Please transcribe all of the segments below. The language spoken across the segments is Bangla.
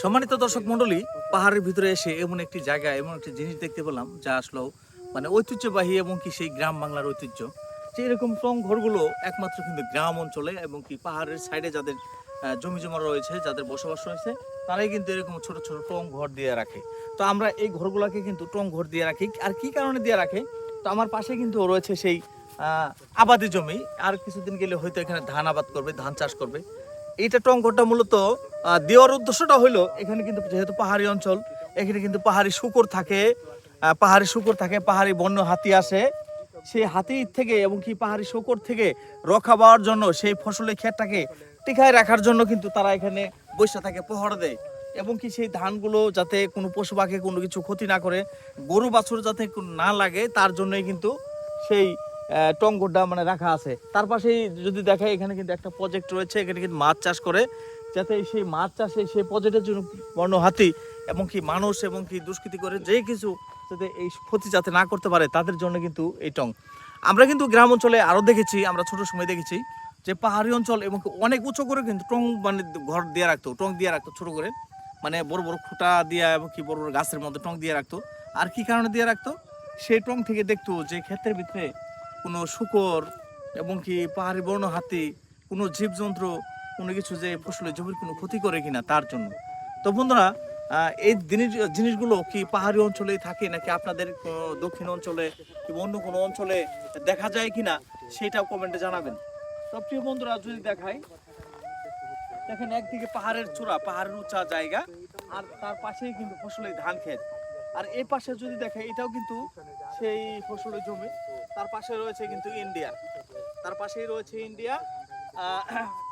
সম্মানিত দর্শক মণ্ডলী, পাহাড়ের ভিতরে এসে এমন একটি জায়গা, এমন একটি জিনিস দেখতে পেলাম, যা আসলো মানে ঐতিহ্যবাহী এবং কি সেই গ্রাম বাংলার ঐতিহ্য। যে এরকম টং ঘরগুলো একমাত্র কিন্তু গ্রাম অঞ্চলে এবং কি পাহাড়ের সাইডে যাদের জমি জমা রয়েছে, যাদের বসবাস রয়েছে, তারাই কিন্তু এরকম ছোট ছোট টং ঘর দিয়ে রাখে। তো আমরা এই ঘরগুলোকে কিন্তু টং ঘর দিয়ে রাখি। আর কি কারণে দিয়ে রাখে? তো আমার পাশে কিন্তু রয়েছে সেই আবাদি জমি। আর কিছুদিন গেলে হয়তো এখানে ধান আবাদ করবে, ধান চাষ করবে। এইটা টঙ্করটা মূলত দেওয়ার উদ্দেশ্যটা হলো এখানে কিন্তু যেহেতু পাহাড়ি অঞ্চল, এখানে কিন্তু পাহাড়ি শুকর থাকে পাহাড়ি শুকর থাকে, পাহাড়ি বন্য হাতি আসে। সেই হাতি থেকে এবং কি পাহাড়ি শুকর থেকে রক্ষা পাওয়ার জন্য সেই ফসলের ক্ষেতটাকে টিকায় রাখার জন্য কিন্তু তারা এখানে বসে থাকে, পহরা দেয়। এবং কি সেই ধানগুলো যাতে কোনো পশু পাখি কোনো কিছু ক্ষতি না করে, গরু বাছুর যাতে না লাগে, তার জন্যই কিন্তু সেই টঙ্গরটা মানে রাখা আছে। তার পাশেই যদি দেখে এখানে কিন্তু একটা প্রজেক্ট রয়েছে, এখানে কিন্তু মাছ চাষ করে। যাতে সেই মাছ চাষে সেই প্রজেক্টের জন্য বন্য হাতি এবং কি মানুষ এবং কি দুষ্কৃতি করে যে কিছু যাতে এই ক্ষতি যাতে না করতে পারে, তাদের জন্য কিন্তু এই টং। আমরা কিন্তু গ্রাম অঞ্চলে আরও দেখেছি, আমরা ছোট সময় দেখেছি, যে পাহাড়ি অঞ্চল এবং অনেক উঁচু করে কিন্তু টং মানে ঘর দিয়ে রাখতো, টং দিয়ে রাখতো ছোট করে। মানে বড় বড় খুঁটা দিয়ে এবং কি বড় বড় গাছের মধ্যে টং দিয়ে রাখতো। আর কি কারণে দিয়ে রাখতো? সেই টং থেকে দেখতো যে ক্ষেতের ভিতরে কোনো শুকর এবং কি পাহাড়ি বর্ণ হাতি, কোনো জীবজন্তু, কোনো কিছু যে ফসলের জমির কোনো ক্ষতি করে কিনা তার জন্য। তো বন্ধুরা এই জিনিস জিনিসগুলো কি পাহাড়ি অঞ্চলেই থাকে নাকি আপনাদের দক্ষিণ অঞ্চলে কিংবা অন্য কোনো অঞ্চলে দেখা যায় কিনা সেটাও কমেন্টে জানাবেন। তো প্রিয় বন্ধুরা, যদি দেখাই, দেখেন একদিকে পাহাড়ের চূড়া, পাহাড়ের উঁচা জায়গা, আর তার পাশেই কিন্তু ফসলের ধান ক্ষেত। আর এই পাশে যদি দেখে, এটাও কিন্তু সেই ফসলের জমি। তার পাশে রয়েছে কিন্তু ইন্ডিয়া। তার পাশেই রয়েছে ইন্ডিয়া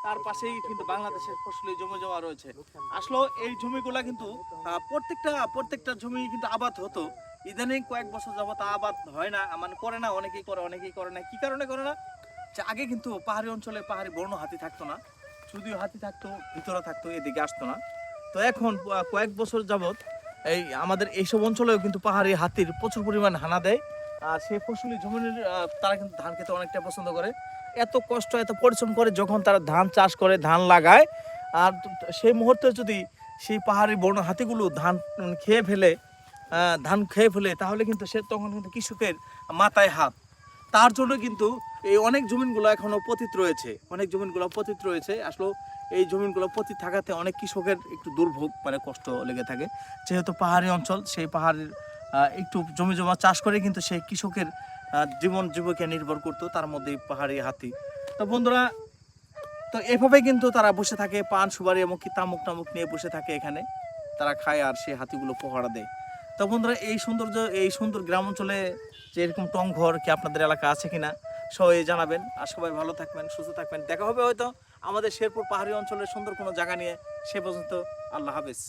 তার পাশেই কিন্তু বাংলাদেশের ফসলি জমি জমা রয়েছে। আসলে এই জমিগুলা কিন্তু প্রত্যেকটা প্রত্যেকটা জমি কিন্তু আবাদ হতো। ইদানিং কয়েক বছর যাবত আবাদ হয় না মানে করে না, অনেকেই করে অনেকেই করে না। কি কারণে করে না? যে আগে কিন্তু পাহাড়ি অঞ্চলে পাহাড়ি বর্ণ হাতি থাকতো না, যদিও হাতি থাকতো, ভিতরে থাকতো, এদিকে আসতো না। তো এখন কয়েক বছর যাবত এই আমাদের এইসব অঞ্চলেও কিন্তু পাহাড়ি হাতির প্রচুর পরিমাণ হানা দেয়। আর সেই ফসলি জমির তারা কিন্তু ধান খেতে অনেকটা পছন্দ করে। এত কষ্ট, এত পরিশ্রম করে যখন তারা ধান চাষ করে, ধান লাগায়, আর সেই মুহূর্তে যদি সেই পাহাড়ি বন্য হাতিগুলো ধান খেয়ে ফেলে ধান খেয়ে ফেলে, তাহলে কিন্তু সে তখন কিন্তু কৃষকের মাথায় হাত। তার জন্য কিন্তু এই অনেক জমিনগুলো এখনও পতিত রয়েছে। অনেক জমিনগুলো পতিত রয়েছে। আসলে এই জমিনগুলো পতিত থাকাতে অনেক কৃষকের একটু দুর্ভোগ মানে কষ্ট লেগে থাকে। যেহেতু পাহাড়ি অঞ্চল, সেই পাহাড়ের একটু জমি জমা চাষ করে কিন্তু সেই কৃষকের জীবন জীবিকা নির্ভর করতো তার মধ্যে পাহাড়ি হাতি। তো বন্ধুরা, তো এভাবে কিন্তু তারা বসে থাকে, পান, সুপারি এবং কি তামুক টামুক নিয়ে বসে থাকে এখানে। তারা খায় আর সেই হাতিগুলো পহরা দেয়। তো বন্ধুরা, এই সৌন্দর্য, এই সুন্দর গ্রাম অঞ্চলে যে এরকম টং ঘর কি আপনাদের এলাকা আছে কিনা, সবাই জানাবেন। আর সবাই ভালো থাকবেন, সুস্থ থাকবেন। দেখা হবে হয়তো আমাদের শেরপুর পাহাড়ি অঞ্চলের সুন্দর কোনো জায়গা নিয়ে। সে পর্যন্ত আল্লাহ হাফেজ।